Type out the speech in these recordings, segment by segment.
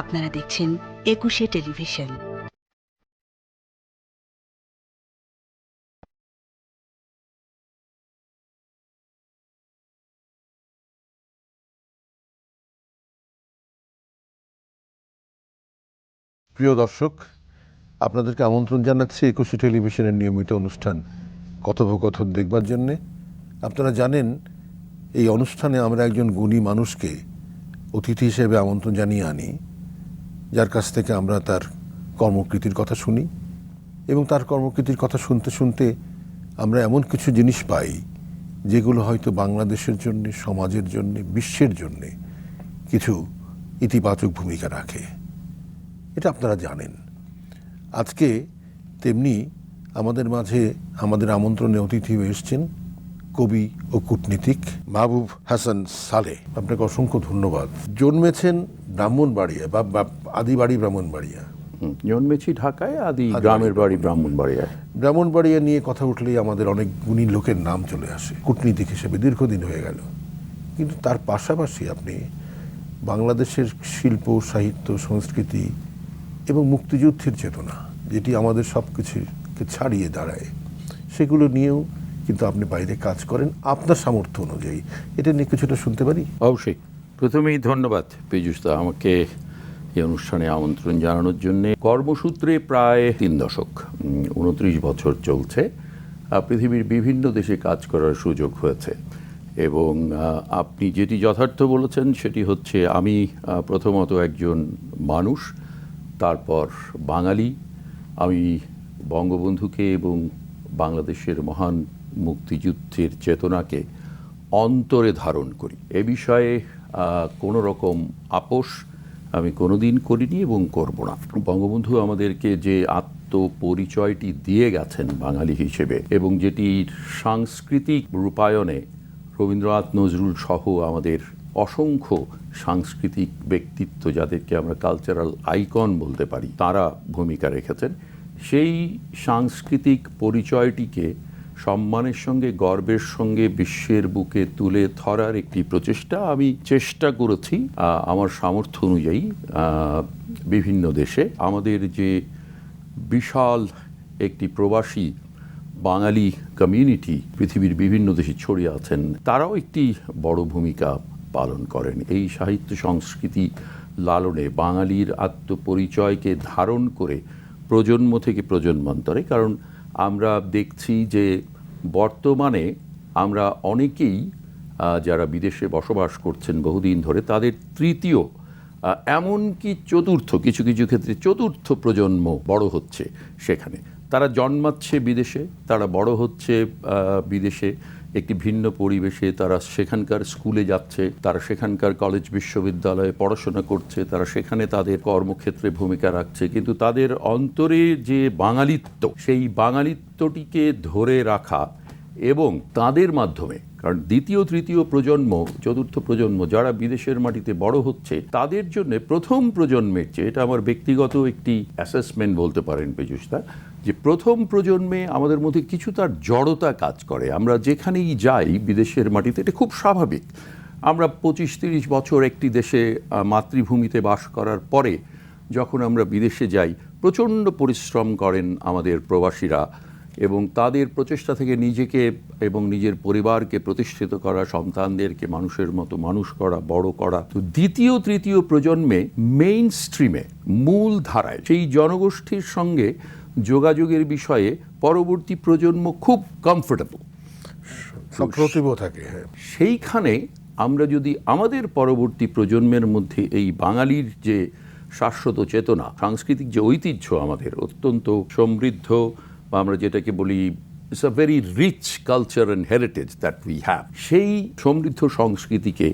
আপনারা দেখছেন একুশে টেলিভিশন। প্রিয় দর্শক, আপনাদেরকে আমন্ত্রণ জানাচ্ছি একুশে টেলিভিশনের নিয়মিত অনুষ্ঠান, কথোপকথন দেখবার জন্যে। আপনারা জানেন, এই অনুষ্ঠানে আমরা একজন গুণী মানুষকে অতিথি হিসেবে আমন্ত্রণ জানিয়ে আনি। যার কাছ থেকে আমরা তার কর্মকৃতির কথা শুনি এবং তার কর্মকৃতির কথা শুনতে শুনতে আমরা এমন কিছু জিনিস পাই যেগুলো হয়তো বাংলাদেশের জন্য, সমাজের জন্য, বিশ্বের জন্যে কিছু ইতিবাচক ভূমিকা রাখে। এটা আপনারা জানেন। আজকে তেমনি আমাদের মাঝে আমাদের আমন্ত্রণে অতিথি হয়ে এসছেন। কবি ও কূটনীতিক মাহবুব হাসান সালে। আপনাকে অসংখ্য ধন্যবাদ। জন্মেছেন ব্রাহ্মণবাড়িয়া বা বা আদিবাড়ি ব্রাহ্মণবাড়িয়া। জন্মেছি ঢাকায় আদি গ্রামের বাড়ি ব্রাহ্মণবাড়িয়ায় ব্রাহ্মণবাড়িয়া। নিয়ে কথা উঠলেই আমাদের অনেক গুণী লোকের নাম চলে আসে। কূটনীতিক হিসেবে দীর্ঘদিন হয়ে গেল। কিন্তু তার পাশাপাশি আপনি বাংলাদেশের শিল্প সাহিত্য সংস্কৃতি এবং মুক্তিযুদ্ধের চেতনা যেটি আমাদের সব কিছুকে ছাড়িয়ে দাঁড়ায় সেগুলো নিয়েও কিন্তু আপনি বাইরে কাজ করেন, আপনার সামর্থ্য অনুযায়ী। এটা নিয়ে কিছুটা শুনতে পারি? অবশ্যই। প্রথমেই ধন্যবাদ পীযুষদা আমাকে এই অনুষ্ঠানে আমন্ত্রণ জানানোর জন্য। কর্মসূত্রে প্রায় তিন দশক উনত্রিশ বছর চলছে। পৃথিবীর বিভিন্ন দেশে কাজ করার সুযোগ হয়েছে। এবং আপনি যেটি যথার্থ বলেছেন, সেটি হচ্ছে আমি প্রথমত একজন মানুষ, তারপর বাঙালি। আমি বঙ্গবন্ধুকে এবং বাংলাদেশের মহান মুক্তিযুদ্ধের চেতনাকে অন্তরে ধারণ করি। এ বিষয়ে কোনো রকম আপোষ আমি কোনোদিন করিনি এবং করব না। বঙ্গবন্ধু আমাদেরকে যে আত্মপরিচয়টি দিয়ে গেছেন বাঙালি হিসেবে এবং যেটির সাংস্কৃতিক রূপায়ণে রবীন্দ্রনাথ নজরুল সহ আমাদের অসংখ্য সাংস্কৃতিক ব্যক্তিত্ব যাদেরকে আমরা কালচারাল আইকন বলতে পারি, তারা ভূমিকা রেখেছেন। সেই সাংস্কৃতিক পরিচয়টিকে সম্মানের সঙ্গে, গর্বের সঙ্গে বিশ্বের বুকে তুলে ধরার একটি প্রচেষ্টা আমি চেষ্টা করেছি আমার সামর্থ্য অনুযায়ী বিভিন্ন দেশে। আমাদের যে বিশাল একটি প্রবাসী বাঙালি কমিউনিটি পৃথিবীর বিভিন্ন দেশে ছড়িয়ে আছেন, তারাও একটি বড় ভূমিকা পালন করেন। এই সাহিত্য সংস্কৃতি লালনে বাঙালির আত্মপরিচয়কে ধারণ করে প্রজন্ম থেকে প্রজন্মান্তরে, কারণ আমরা দেখছি যে বর্তমানে আমরা অনেকেই যারা বিদেশে বসবাস করছেন বহুদিন ধরে, তাদের তৃতীয় এমন এমনকি চতুর্থ, কিছু কিছু ক্ষেত্রে চতুর্থ প্রজন্ম বড় হচ্ছে সেখানে। তারা জন্মাচ্ছে বিদেশে, তারা বড় হচ্ছে বিদেশে। একটি ভিন্ন পরিবেশে তারা সেখানকার স্কুলে যাচ্ছে, তারা সেখানকার কলেজ বিশ্ববিদ্যালয়ে পড়াশোনা করছে, তারা সেখানে তাদের কর্মক্ষেত্রে ভূমিকা রাখছে। কিন্তু তাদের অন্তরে যে বাঙালিত্ব, সেই বাঙালিত্বটিকে ধরে রাখা এবং তাদের মাধ্যমে, কারণ দ্বিতীয়, তৃতীয় প্রজন্ম, চতুর্থ প্রজন্ম যারা বিদেশের মাটিতে বড় হচ্ছে, তাদের জন্য প্রথম প্রজন্মের চেয়ে, এটা আমার ব্যক্তিগত একটি অ্যাসেসমেন্ট বলতে পারেন পেজুস্তা যে প্রথম প্রজন্মে আমাদের মধ্যে কিছু তার জড়তা কাজ করে। আমরা যেখানেই যাই বিদেশের মাটিতে, এটা খুব স্বাভাবিক। আমরা পঁচিশ তিরিশ বছর একটি দেশে মাতৃভূমিতে বাস করার পরে যখন আমরা বিদেশে যাই, প্রচণ্ড পরিশ্রম করেন আমাদের প্রবাসীরা এবং তাদের প্রচেষ্টা থেকে নিজেকে এবং নিজের পরিবারকে প্রতিষ্ঠিত করা, সন্তানদেরকে মানুষের মতো মানুষ করা, বড় করা। তো দ্বিতীয়, তৃতীয় প্রজন্মে মেইন স্ট্রিমে মূল ধারায় সেই জনগোষ্ঠীর সঙ্গে যোগাযোগের বিষয়ে পরবর্তী প্রজন্ম খুব কমফোর্টেবল থাকে হ্যাঁ। সেইখানে আমরা যদি আমাদের পরবর্তী প্রজন্মের মধ্যে এই বাঙালির যে শাশ্বত চেতনা সাংস্কৃতিক যে ঐতিহ্য আমাদের অত্যন্ত সমৃদ্ধ বা আমরা যেটাকে বলি it's a very rich culture and heritage that we have সেই সমৃদ্ধ সংস্কৃতিকে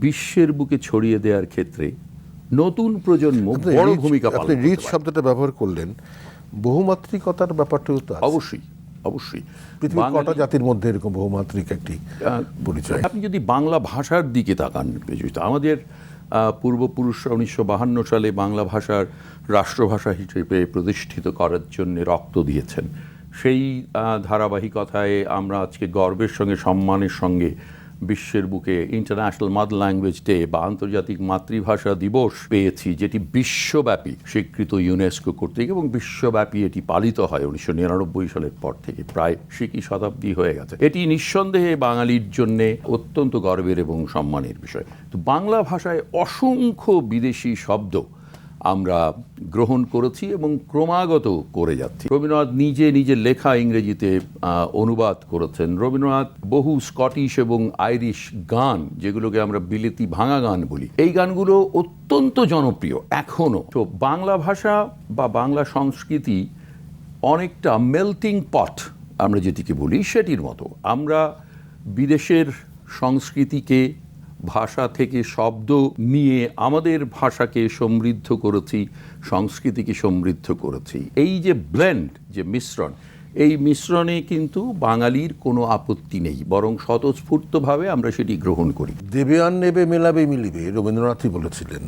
বিশ্বের বুকে ছড়িয়ে দেওয়ার ক্ষেত্রে নতুন প্রজন্ম বড় ভূমিকা পালন রিচ শব্দটা ব্যবহার করলেন বহুমাত্রিকতার ব্যাপারটাও তো অবশ্যই অবশ্যই। পৃথিবীর কটা জাতির মধ্যে এরকম বহুমাত্রিক একটি পরিচয়? আপনি যদি বাংলা ভাষার দিকে তাকান আমাদের পূর্বপুরুষরা উনিশশো বাহান্ন সালে বাংলা ভাষার রাষ্ট্রভাষা হিসেবে প্রতিষ্ঠিত করার জন্য রক্ত দিয়েছেন। সেই ধারাবাহিকতায় আমরা আজকে গর্বের সঙ্গে সম্মানের সঙ্গে বিশ্বের বুকে ইন্টারন্যাশনাল মাদার ল্যাঙ্গুয়েজ ডে বা আন্তর্জাতিক মাতৃভাষা দিবস পেয়েছি, যেটি বিশ্বব্যাপী স্বীকৃত ইউনেস্কো কর্তৃক এবং বিশ্বব্যাপী এটি পালিত হয় উনিশশো নিরানব্বই সালের পর থেকে, প্রায় সিকি শতাব্দী হয়ে গেছে। এটি নিঃসন্দেহে বাঙালির জন্য অত্যন্ত গর্বের এবং সম্মানের বিষয়। তো বাংলা ভাষায় অসংখ্য বিদেশি শব্দ আমরা গ্রহণ করেছি এবং ক্রমাগত করে যাচ্ছি। রবীন্দ্রনাথ নিজে নিজের লেখা ইংরেজিতে অনুবাদ করেছেন। রবীন্দ্রনাথ বহু স্কটিশ এবং আইরিশ গান, যেগুলোকে আমরা বিলেতি ভাঙা গান বলি, এই গানগুলো অত্যন্ত জনপ্রিয় এখনও তো বাংলা ভাষা বা বাংলা সংস্কৃতি অনেকটা মেল্টিং পট আমরা যেটিকে বলি, সেটির মতো। আমরা বিদেশের সংস্কৃতিকে ভাষা থেকে শব্দ নিয়ে আমাদের ভাষাকে সমৃদ্ধ করেছি সংস্কৃতিকে সমৃদ্ধ করেছি। এই যে ব্লেন্ড যে মিশ্রণ এই মিশ্রণে কিন্তু বাঙালির কোনো আপত্তি নেই বরং স্বতঃস্ফূর্তভাবে আমরা সেটি গ্রহণ করি। দেবে আর নেবে মেলাবে মিলিবে রবীন্দ্রনাথই বলেছিলেন।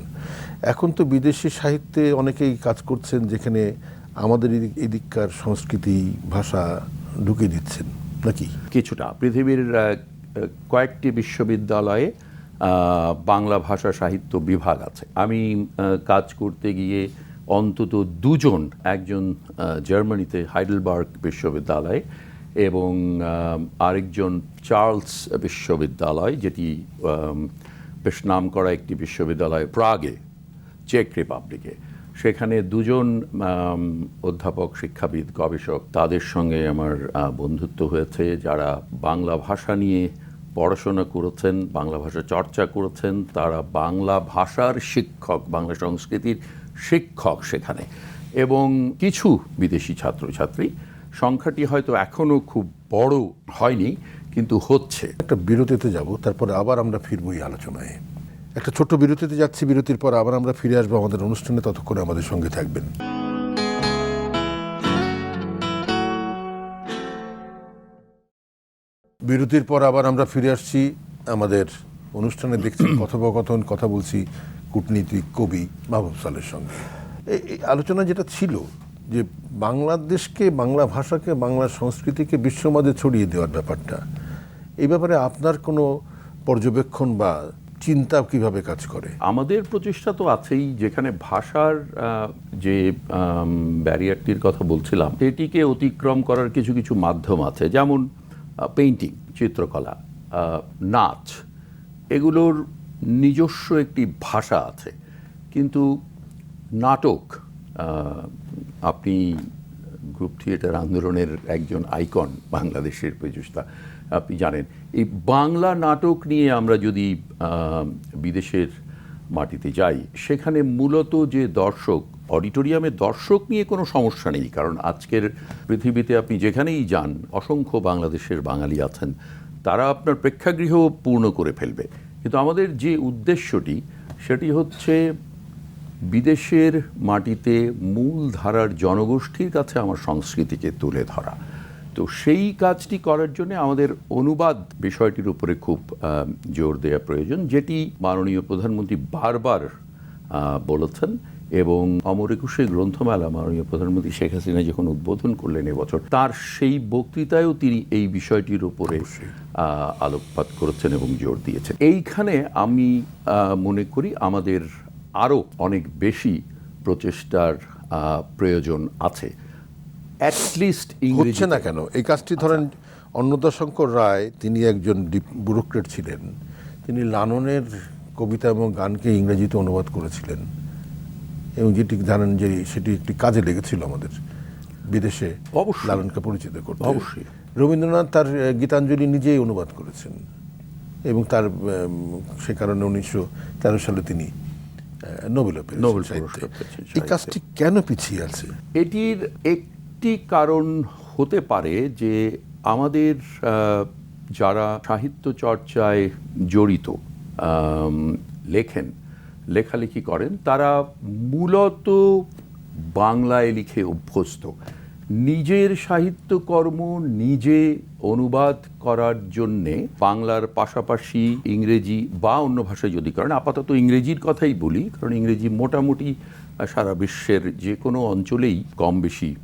এখন তো বিদেশি সাহিত্যে অনেকেই কাজ করছেন যেখানে আমাদের এদিক- এদিককার সংস্কৃতি ভাষা ঢুকে দিচ্ছেন। নাকি? কিছুটা। পৃথিবীর কয়েকটি বিশ্ববিদ্যালয়ে বাংলা ভাষা সাহিত্য বিভাগ আছে। আমি কাজ করতে গিয়ে অন্তত দুজন, একজন জার্মানিতে হাইডেলবার্গ বিশ্ববিদ্যালয়ে এবং আরেকজন চার্লস বিশ্ববিদ্যালয়, যেটি বেশ নাম করা একটি বিশ্ববিদ্যালয় প্রাগে, চেক রিপাবলিকে। সেখানে দুজন অধ্যাপক, শিক্ষাবিদ, গবেষক, তাদের সঙ্গে আমার বন্ধুত্ব হয়েছে, যারা বাংলা ভাষা নিয়ে পড়াশোনা করেছেন, বাংলা ভাষা চর্চা করেছেন, তারা বাংলা ভাষার শিক্ষক, বাংলা সংস্কৃতির শিক্ষক সেখানে। এবং কিছু বিদেশি ছাত্রছাত্রী, সংখ্যাটি হয়তো এখনও খুব বড় হয়নি, কিন্তু হচ্ছে। একটা বিরতিতে যাব, তারপরে আবার আমরা ফিরবো এই আলোচনায়। একটা ছোট্ট বিরতিতে যাচ্ছি, বিরতির পর আবার আমরা ফিরে আসব আমাদের অনুষ্ঠানে, ততক্ষণে আমাদের সঙ্গে থাকবেন। বিরতির পর আবার আমরা ফিরে আসছি। আমাদের অনুষ্ঠানে দেখছি কথোপকথন কথা বলছি কূটনীতিক কবি মাহবুব সালের সঙ্গে। এই আলোচনা যেটা ছিল যে বাংলাদেশকে বাংলা ভাষাকে বাংলা সংস্কৃতিকে বিশ্বমাঝে ছড়িয়ে দেওয়ার ব্যাপারটা এই ব্যাপারে আপনার কোনো পর্যবেক্ষণ বা চিন্তা কীভাবে কাজ করে? আমাদের প্রচেষ্টা তো আছেই যেখানে ভাষার যে ব্যারিয়ারটির কথা বলছিলাম এটিকে অতিক্রম করার কিছু কিছু মাধ্যম আছে। যেমন পেইন্টিং চিত্রকলা নাচ, এগুলোর নিজস্ব একটি ভাষা আছে। কিন্তু নাটক আপনি গ্রুপ থিয়েটার আন্দোলনের একজন আইকন বাংলাদেশের প্রচেষ্টা, আপনি জানেন। এই বাংলা নাটক নিয়ে আমরা যদি বিদেশের মাটিতে যাই, সেখানে মূলত যে দর্শক অডিটোরিয়ামে দর্শক নিয়ে কোনো সমস্যা নেই, কারণ আজকের পৃথিবীতে আপনি যেখানেই যান, অসংখ্য বাংলাদেশের বাঙালি আছেন, তারা আপনার প্রেক্ষাগৃহ পূর্ণ করে ফেলবে। কিন্তু আমাদের যে উদ্দেশ্যটি, সেটি হচ্ছে বিদেশের মাটিতে মূল ধারার জনগোষ্ঠীর কাছে আমার সংস্কৃতিকে তুলে ধরা। তো সেই কাজটি করার জন্য আমাদের অনুবাদ বিষয়টির উপরে খুব জোর দেওয়া প্রয়োজন, যেটি মাননীয় প্রধানমন্ত্রী বারবার বলেছেন। এবং অমর একুশে গ্রন্থমেলা মাননীয় প্রধানমন্ত্রী শেখ হাসিনা যখন উদ্বোধন করলেন এবছর তার সেই বক্তৃতায়ও তিনি এই বিষয়টির উপরে আলোকপাত করেছেন এবং জোর দিয়েছেন। এইখানে আমি মনে করি আমাদের আরও অনেক বেশি প্রচেষ্টার প্রয়োজন আছে। অ্যাটলিস্ট ইংরেজি হচ্ছে না কেন? এই কাজটি ধরেন অন্নদাশঙ্কর রায় তিনি একজন ব্যুরোক্রেট ছিলেন। তিনি লালনের কবিতা এবং গানকে ইংরেজিতে অনুবাদ করেছিলেন। এবং যেটি জানেন যে সেটি একটি কাজে লেগেছিল আমাদের বিদেশে অবশ্যই। লালনকে পরিচিত করতে অবশ্যই। রবীন্দ্রনাথ তার গীতাঞ্জলি নিজেই অনুবাদ করেছেন এবং তার সে কারণে উনিশশো তেরো সালে তিনি নোবেল সাহিত্যে। এই কাজটি কেন পিছিয়ে আছে এটির একটি কারণ হতে পারে যে আমাদের যারা সাহিত্য চর্চায় জড়িত লেখেন লেখালেখি করেন, তারা মূলত বাংলায় লিখে অভ্যস্ত। নিজের সাহিত্যকর্ম নিজে অনুবাদ করার জন্যে বাংলার পাশাপাশি ইংরেজি বা অন্য ভাষায় যদি করেন, আপাতত ইংরেজির কথাই বলি, কারণ ইংরেজি মোটামুটি সারা বিশ্বের যে কোনো অঞ্চলেই কম বেশি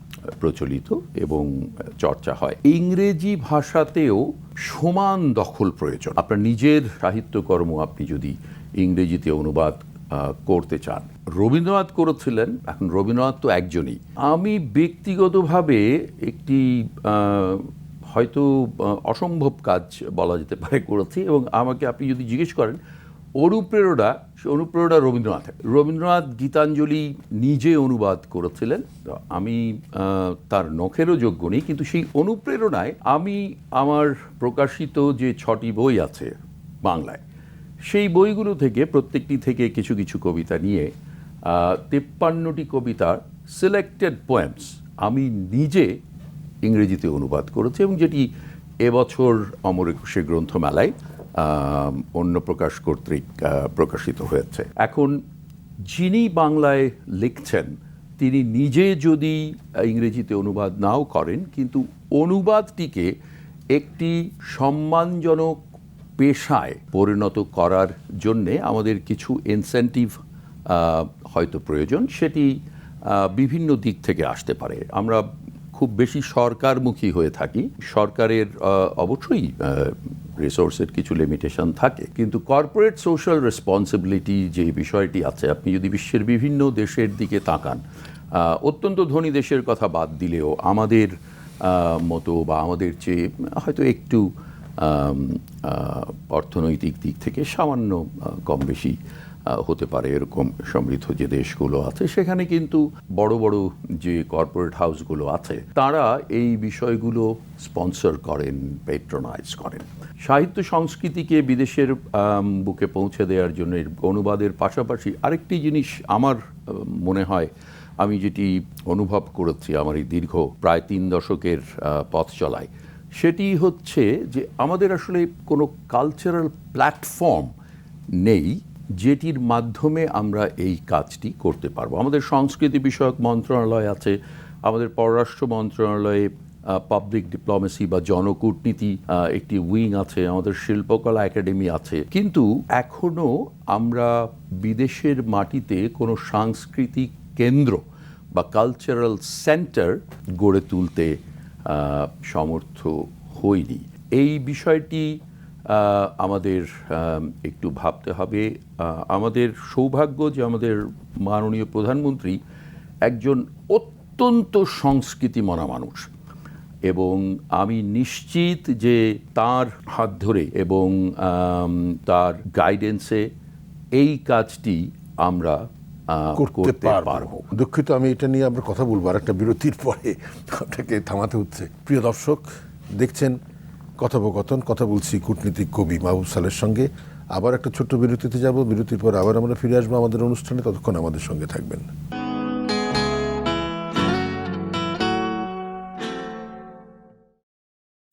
প্রচলিত এবং চর্চা হয়। ইংরেজি ভাষাতেও সমান দখল প্রয়োজন। আপনার নিজের সাহিত্যকর্ম আপনি যদি ইংরেজিতে অনুবাদ করতে চান। রবীন্দ্রনাথ করেছিলেন, এখন রবীন্দ্রনাথ তো একজনই। আমি ব্যক্তিগতভাবে একটি হয়তো অসম্ভব কাজ বলা যেতে পারে করেছি এবং আমাকে আপনি যদি জিজ্ঞেস করেন, অনুপ্রেরণা, সে অনুপ্রেরণা রবীন্দ্রনাথ। রবীন্দ্রনাথ গীতাঞ্জলি নিজে অনুবাদ করেছিলেন আমি তার নখেরও যোগ্য নেই, কিন্তু সেই অনুপ্রেরণায় আমি আমার প্রকাশিত যে ছটি বই আছে বাংলায় সেই বইগুলো থেকে, প্রত্যেকটি থেকে কিছু কিছু কবিতা নিয়ে তেপ্পান্নটি কবিতার সিলেক্টেড পোয়েমস আমি নিজে ইংরেজিতে অনুবাদ করেছি এবং যেটি এবছর অমর একুশে গ্রন্থমেলায় অন্য প্রকাশ কর্তৃক প্রকাশিত হয়েছে। এখন যিনি বাংলায় লিখছেন, তিনি নিজে যদি ইংরেজিতে অনুবাদ নাও করেন, কিন্তু অনুবাদটিকে একটি সম্মানজনক পেশায় পরিণত করার জন্যে আমাদের কিছু ইনসেন্টিভ হয়তো প্রয়োজন। সেটি বিভিন্ন দিক থেকে আসতে পারে। আমরা খুব বেশি সরকারমুখী হয়ে থাকি। সরকারের অবশ্যই রিসোর্সের কিছু লিমিটেশন থাকে। কিন্তু কর্পোরেট সোশ্যাল রেসপন্সিবিলিটি যে বিষয়টি আছে, আপনি যদি বিশ্বের বিভিন্ন দেশের দিকে তাকান অত্যন্ত ধনী দেশের কথা বাদ দিলেও আমাদের মতো বা আমাদের চেয়ে হয়তো একটু অর্থনৈতিক দিক থেকে সামান্য কম বেশি হতে পারে এরকম সমৃদ্ধ যে দেশগুলো আছে, সেখানে কিন্তু বড় বড় যে কর্পোরেট হাউসগুলো আছে, তারা এই বিষয়গুলো স্পন্সর করেন পেট্রোনাইজ করেন। সাহিত্য সংস্কৃতিকে বিদেশের বুকে পৌঁছে দেওয়ার জন্য অনুবাদের পাশাপাশি আরেকটি জিনিস আমার মনে হয়, আমি যেটি অনুভব করেছি আমার এই দীর্ঘ প্রায় তিন দশকের পথ চলায় সেটি হচ্ছে যে আমাদের আসলে কোনো কালচারাল প্ল্যাটফর্ম নেই যেটির মাধ্যমে আমরা এই কাজটি করতে পারব। আমাদের সংস্কৃতি বিষয়ক মন্ত্রণালয় আছে, আমাদের পররাষ্ট্র মন্ত্রণালয়ে পাবলিক ডিপ্লোমেসি বা জনকূটনীতি একটি উইং আছে, আমাদের শিল্পকলা একাডেমি আছে। কিন্তু এখনও আমরা বিদেশের মাটিতে কোনো সাংস্কৃতিক কেন্দ্র বা কালচারাল সেন্টার গড়ে তুলতে সমর্থ হইনি। এই বিষয়টি আমাদের একটু ভাবতে হবে। আমাদের সৌভাগ্য যে আমাদের মাননীয় প্রধানমন্ত্রী একজন অত্যন্ত সংস্কৃতি সংস্কৃতিমনা মানুষ এবং আমি নিশ্চিত যে তার হাত ধরে এবং তার গাইডেন্সে এই কাজটি আমরা করতে পারব। দুঃখিত আমি এটা নিয়ে আমরা কথা বলব। আর একটা বিরতির পরে আপনাকে থামাতে হচ্ছে। প্রিয় দর্শক দেখছেন কথোপকথন কথা বলছি কূটনীতিক কবি মাহবুব সালের সঙ্গে। আবার একটা ছোট্ট বিরতিতে যাব। বিরতির পর আবার আমরা ফিরে আসব আমাদের অনুষ্ঠানে। ততক্ষণ আমাদের সঙ্গে থাকবেন।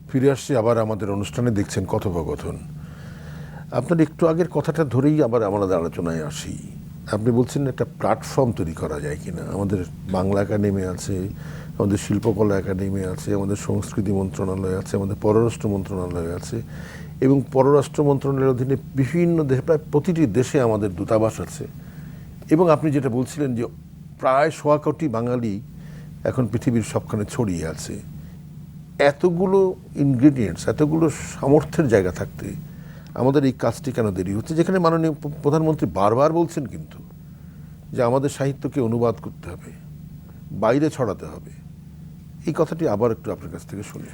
ফিরে আসছি আবার আমাদের অনুষ্ঠানে। দেখছেন কথোপকথন। আপনার একটু আগের কথাটা ধরেই আবার আমাদের আলোচনায় আসি। আপনি বলছেন একটা প্ল্যাটফর্ম তৈরি করা যায় কিনা? আমাদের বাংলা একাডেমি আছে, আমাদের শিল্পকলা একাডেমি আছে, আমাদের সংস্কৃতি মন্ত্রণালয় আছে, আমাদের পররাষ্ট্র মন্ত্রণালয় আছে এবং পররাষ্ট্র মন্ত্রণালয়ের অধীনে বিভিন্ন দেশে, প্রায় প্রতিটি দেশে আমাদের দূতাবাস আছে। এবং আপনি যেটা বলছিলেন যে প্রায় সোয়া কোটি বাঙালি এখন পৃথিবীর সবখানে ছড়িয়ে আছে। এতগুলো ইনগ্রেডিয়েন্টস এতগুলো সামর্থ্যের জায়গা থাকতে আমাদের এই কাজটি কেন দেরি হচ্ছে? যেখানে মাননীয় প্রধানমন্ত্রী বারবার বলছেন কিন্তু যে আমাদের সাহিত্যকে অনুবাদ করতে হবে, বাইরে ছড়াতে হবে। এই কথাটি আবার একটু আপনার কাছ থেকে শুনি।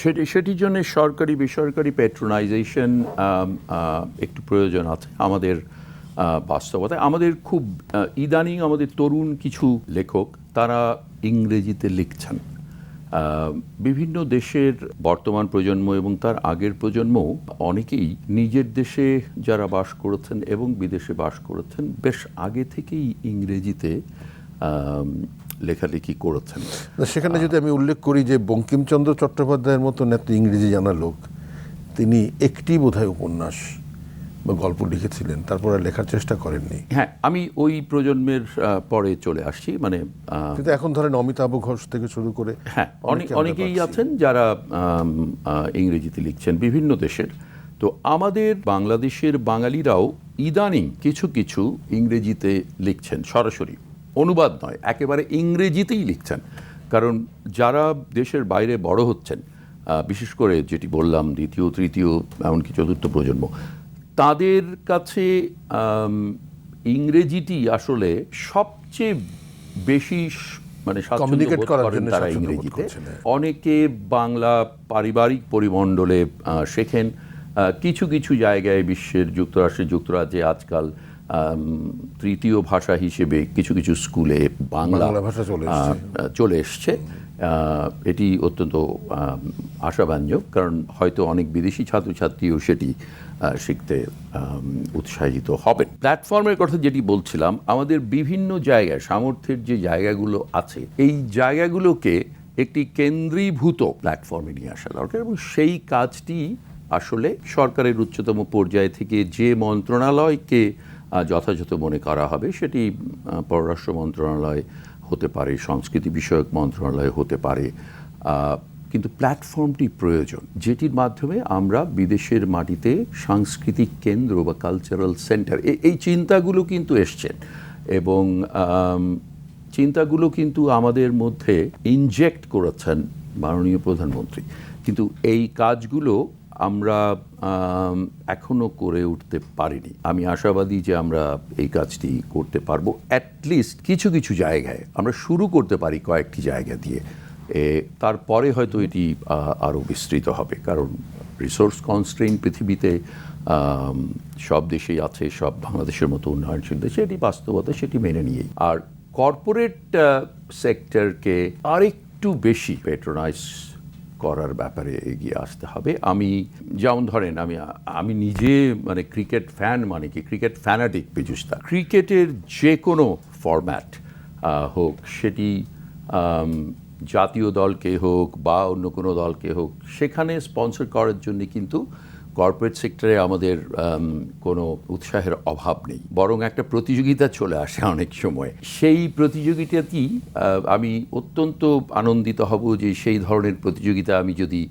সেটি, সেটির জন্য সরকারি, বেসরকারি প্যাট্রোনাইজেশন একটু প্রয়োজন আছে আমাদের বাস্তবতায়। আমাদের খুব ইদানিং আমাদের তরুণ কিছু লেখক, তারা ইংরেজিতে লিখছেন। বিভিন্ন দেশের বর্তমান প্রজন্ম এবং তার আগের প্রজন্ম অনেকেই নিজের দেশে যারা বাস করেছেন এবং বিদেশে বাস করেছেন বেশ আগে থেকেই ইংরেজিতে লেখালেখি করেছেন। সেখানে যদি আমি উল্লেখ করি যে বঙ্কিমচন্দ্র চট্টোপাধ্যায়ের মতো এত ইংরেজি জানা লোক, তিনি একটি বোধহয় উপন্যাস বা গল্প লিখেছিলেন তারপর আর লেখার চেষ্টা করেননি। হ্যাঁ আমি ওই প্রজন্মের পরে চলে আসছি মানে কিন্তু এখন ধরেন অমিতাভ ঘোষ থেকে শুরু করে হ্যাঁ অনেকেই আছেন যারা ইংরেজিতে লিখছেন বিভিন্ন দেশের। তো আমাদের বাংলাদেশের বাঙালিরাও ইদানিং কিছু কিছু ইংরেজিতে লিখছেন সরাসরি। অনুবাদ নয় একেবারে ইংরেজিতেই লিখছেন। কারণ যারা দেশের বাইরে বড় হচ্ছেন বিশেষ করে যেটি বললাম দ্বিতীয় তৃতীয় এমনকি চতুর্থ প্রজন্ম তাদের কাছে ইংরেজিটি আসলে সবচেয়ে বেশি মানে বোধ করার জন্য তারা ইংরেজিতে হ্যাঁ। অনেকে বাংলা পারিবারিক পরিমণ্ডলে শেখেন কিছু কিছু জায়গায় বিশ্বের যুক্তরাষ্ট্রের যুক্তরাজ্যে আজকাল তৃতীয় ভাষা হিসেবে কিছু কিছু স্কুলে বাংলা ভাষা চলে এসছে। চলে এসছে আহ, এটি অত্যন্ত আশাব্যঞ্জক কারণ হয়তো অনেক বিদেশি ছাত্রছাত্রীও সেটি শিখতে উৎসাহিত হবেন। প্ল্যাটফর্মের কথা যেটি বলছিলাম, আমাদের বিভিন্ন জায়গায়, সামর্থ্যের যে জায়গাগুলো আছে, এই জায়গাগুলোকে একটি কেন্দ্রীভূত প্ল্যাটফর্মে নিয়ে আসা দরকার এবং সেই কাজটি আসলে সরকারের উচ্চতম পর্যায় থেকে যে মন্ত্রণালয়কে যথাযথ মনে করা হবে, সেটি পররাষ্ট্র মন্ত্রণালয় হতে পারে, সংস্কৃতি বিষয়ক মন্ত্রণালয় হতে পারে কিন্তু প্ল্যাটফর্মটি প্রয়োজন, যেটির মাধ্যমে আমরা বিদেশের মাটিতে সাংস্কৃতিক কেন্দ্র বা কালচারাল সেন্টার এই চিন্তাগুলো কিন্তু এসছেন এবং চিন্তাগুলো কিন্তু আমাদের মধ্যে ইনজেক্ট করেছেন মাননীয় প্রধানমন্ত্রী। কিন্তু এই কাজগুলো আমরা এখনও করে উঠতে পারিনি। আমি আশাবাদী যে আমরা এই কাজটি করতে পারব। অ্যাটলিস্ট কিছু কিছু জায়গায় আমরা শুরু করতে পারি কয়েকটি জায়গা দিয়ে। এ, তারপরে হয়তো এটি আরও বিস্তৃত হবে। কারণ রিসোর্স কনস্ট্রেইন পৃথিবীতে সব দেশেই আছে সব বাংলাদেশের মতো উন্নয়নশীল দেশে। এটি বাস্তবতা সেটি মেনে নিয়েই। আর কর্পোরেট সেক্টরকে আরেকটু বেশি পেট্রোনাইজ করার ব্যাপারে এগিয়ে আসতে হবে। আমি যেমন ধরেন, আমি আমি নিজে মানে ক্রিকেট ফ্যান মানে কি? ক্রিকেট ফ্যানাটিক পিজুস্তা ক্রিকেটের যে কোনো ফরম্যাট হোক সেটি জাতীয় দলকে হোক বা অন্য কোনো দলকে হোক, সেখানে স্পন্সর করার জন্য কিন্তু কর্পোরেট সেক্টরে আমাদের কোনো উৎসাহের অভাব নেই। বরং একটা প্রতিযোগিতা চলে আসে অনেক সময়। সেই প্রতিযোগিতাটি আমি অত্যন্ত আনন্দিত হব যে সেই ধরনের প্রতিযোগিতা আমি যদি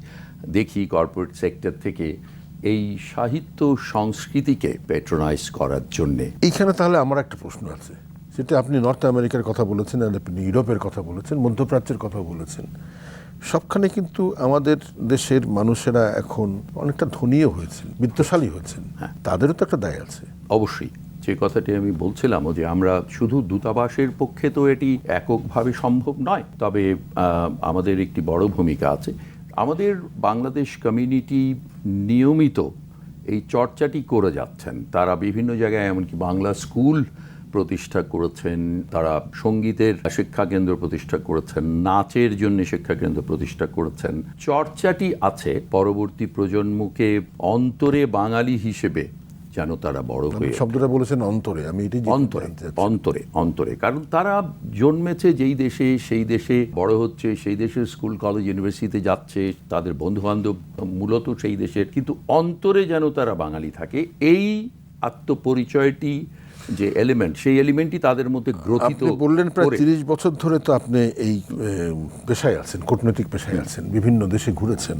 দেখি কর্পোরেট সেক্টর থেকে, এই সাহিত্য সংস্কৃতিকে পেট্রোনাইজ করার জন্যে। এইখানে তাহলে আমার একটা প্রশ্ন আছে। সেটা আপনি নর্থ আমেরিকার কথা বলেছেন, আর আপনি ইউরোপের কথা বলেছেন, মধ্যপ্রাচ্যের কথা বলেছেন। সবখানে কিন্তু আমাদের দেশের মানুষেরা এখন অনেকটা ধনীও হয়েছেন বিত্তশালী হয়েছেন। তাদেরও তো একটা দায় আছে। অবশ্যই। যে কথাটি আমি বলছিলাম যে আমরা শুধু দূতাবাসের পক্ষে তো এটি এককভাবে সম্ভব নয় তবে আমাদের একটি বড় ভূমিকা আছে। আমাদের বাংলাদেশ কমিউনিটি নিয়মিত এই চর্চাটি করে যাচ্ছেন। তারা বিভিন্ন জায়গায় এমনকি বাংলা স্কুল প্রতিষ্ঠা করেছেন তারা সঙ্গীতের শিক্ষা কেন্দ্র প্রতিষ্ঠা করেছেন নাচের জন্য শিক্ষা কেন্দ্র প্রতিষ্ঠা করেছেন। চর্চাটি আছে পরবর্তী প্রজন্মকে অন্তরে বাঙালি হিসেবে যেন তারা বড় হয়ে শব্দটা বলেছেন অন্তরে আমি এটি অন্তরে অন্তরে অন্তরে। কারণ তারা জন্মেছে যেই দেশে সেই দেশে বড় হচ্ছে সেই দেশের স্কুল কলেজ ইউনিভার্সিটিতে যাচ্ছে তাদের বন্ধু বান্ধব মূলত সেই দেশের। কিন্তু অন্তরে যেন তারা বাঙালি থাকে এই আত্মপরিচয়টি যে এলিমেন্ট সেই এলিমেন্টই তাদের মধ্যে গ্রথিত বললেন প্রায় তিরিশ বছর ধরে তো আপনি এই পেশায় আছেন কূটনৈতিক পেশায় আছেন বিভিন্ন দেশে ঘুরেছেন।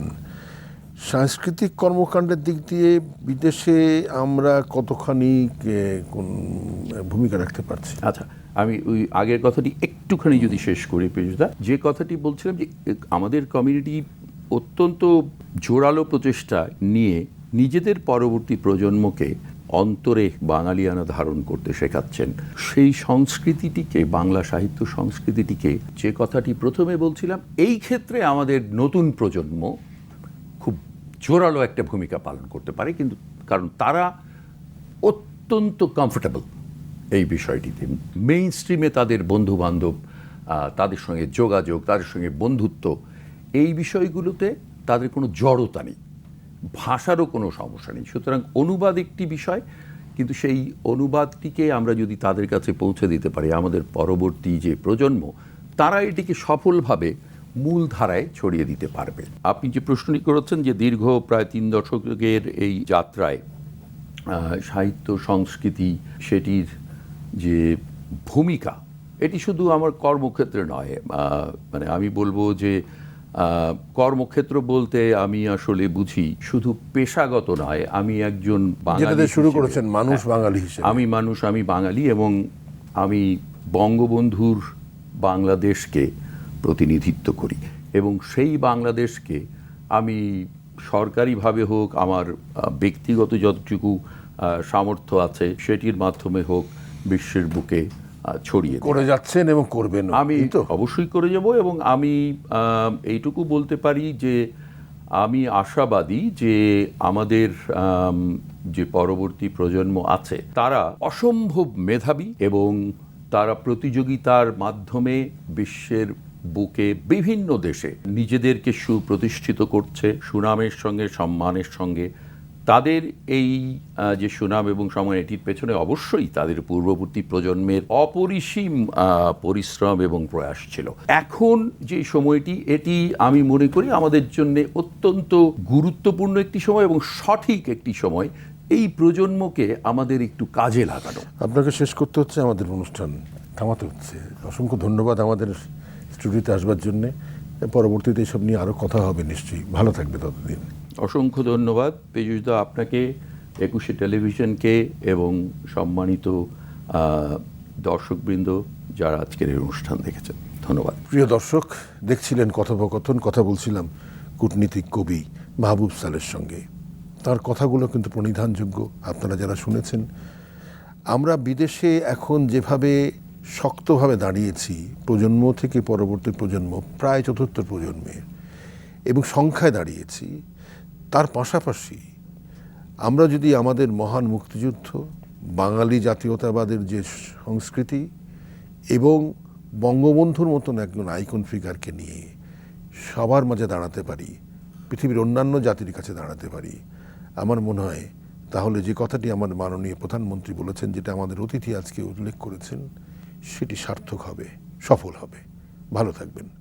সাংস্কৃতিক কর্মকাণ্ডের দিক দিয়ে বিদেশে আমরা কতখানি কোন ভূমিকা রাখতে পারছি? আচ্ছা আমি ওই আগের কথাটি একটুখানি যদি শেষ করি পেজদা যে কথাটি বলছিলাম যে আমাদের কমিউনিটি অত্যন্ত জোরালো প্রচেষ্টা নিয়ে নিজেদের পরবর্তী প্রজন্মকে অন্তরে বাঙালিয়ানা ধারণ করতে শেখাচ্ছেন। সেই সংস্কৃতিটিকে, বাংলা সাহিত্য সংস্কৃতিটিকে যে কথাটি প্রথমে বলছিলাম, এই ক্ষেত্রে আমাদের নতুন প্রজন্ম খুব জোরালো একটা ভূমিকা পালন করতে পারে, কিন্তু কারণ তারা অত্যন্ত কমফোর্টেবল এই বিষয়টিতে। মেইন স্ট্রিমে তাদের বন্ধু বান্ধব তাদের সঙ্গে যোগাযোগ, তাদের সঙ্গে বন্ধুত্ব, এই বিষয়গুলোতে তাদের কোনো জড়তা নেই। ভাষারও কোনো সমস্যা নেই। সুতরাং অনুবাদ একটি বিষয়, কিন্তু সেই অনুবাদটিকে আমরা যদি তাদের কাছে পৌঁছে দিতে পারি, আমাদের পরবর্তী যে প্রজন্ম, তারা এটিকে সফলভাবে মূল ধারায় ছড়িয়ে দিতে পারবে। আপনি যে প্রশ্নটি করেছেন যে দীর্ঘ প্রায় তিন দশকের এই যাত্রায় সাহিত্য, সংস্কৃতি, সেটির যে ভূমিকা, এটি শুধু আমার কর্মক্ষেত্রে নয় মানে আমি বলব যে কর্মক্ষেত্র বলতে আমি আসলে বুঝি শুধু পেশাগত নয় আমি একজন বাঙালি শুরু করেছেন মানুষ বাঙালি হিসেবে। আমি মানুষ আমি বাঙালি এবং আমি বঙ্গবন্ধুর বাংলাদেশকে প্রতিনিধিত্ব করি এবং সেই বাংলাদেশকে আমি সরকারিভাবে হোক আমার ব্যক্তিগত যতটুকু সামর্থ্য আছে সেটির মাধ্যমে হোক বিশ্বের বুকে ছড়িয়ে করে যাচ্ছেন এবং করবেন আমি তো। অবশ্যই করে যাব এবং আমি এইটুকু বলতে পারি যে আমি আশাবাদী যে আমাদের যে পরবর্তী প্রজন্ম আছে তারা অসম্ভব মেধাবী এবং তারা প্রতিযোগিতার মাধ্যমে বিশ্বের বুকে বিভিন্ন দেশে নিজেদেরকে সুপ্রতিষ্ঠিত করছে সুনামের সঙ্গে সম্মানের সঙ্গে। তাদের এই যে সুনাম এবং সময় এটির পেছনে অবশ্যই তাদের পূর্ববর্তী প্রজন্মের অপরিসীম পরিশ্রম এবং প্রয়াস ছিল। এখন যে সময়টি, এটি আমি মনে করি আমাদের জন্য অত্যন্ত গুরুত্বপূর্ণ একটি সময় এবং সঠিক একটি সময়। এই প্রজন্মকে আমাদের একটু কাজে লাগানো। আপনাকে শেষ করতে হচ্ছে আমাদের অনুষ্ঠান থামাতে হচ্ছে। অসংখ্য ধন্যবাদ আমাদের স্টুডিওতে আসবার জন্য। পরবর্তীতে এসব নিয়ে আরও কথা হবে নিশ্চয়ই। ভালো থাকবে ততদিন। অসংখ্য ধন্যবাদ। পেজুদা আপনাকে একুশে টেলিভিশনকে এবং সম্মানিত দর্শকবৃন্দ যারা আজকের এই অনুষ্ঠান দেখেছেন। ধন্যবাদ। প্রিয় দর্শক দেখছিলেন কথোপকথন কথা বলছিলাম কূটনীতিক কবি মাহবুব সালের সঙ্গে। তার কথাগুলো কিন্তু প্রণিধানযোগ্য আপনারা যারা শুনেছেন। আমরা বিদেশে এখন যেভাবে শক্তভাবে দাঁড়িয়েছি প্রজন্ম থেকে পরবর্তী প্রজন্ম, প্রায় চতুর্থ প্রজন্মের এবং সংখ্যায় দাঁড়িয়েছি। তার পাশাপাশি আমরা যদি আমাদের মহান মুক্তিযুদ্ধ, বাঙালি জাতীয়তাবাদের যে সংস্কৃতি এবং বঙ্গবন্ধুর মতন একজন আইকন ফিগারকে নিয়ে সবার মাঝে দাঁড়াতে পারি, পৃথিবীর অন্যান্য জাতির কাছে দাঁড়াতে পারি, আমার মনে হয় তাহলে যে কথাটি আমার মাননীয় প্রধানমন্ত্রী বলেছেন, যেটা আমাদের অতিথি আজকে উল্লেখ করেছেন সেটি সার্থক হবে সফল হবে। ভালো থাকবেন।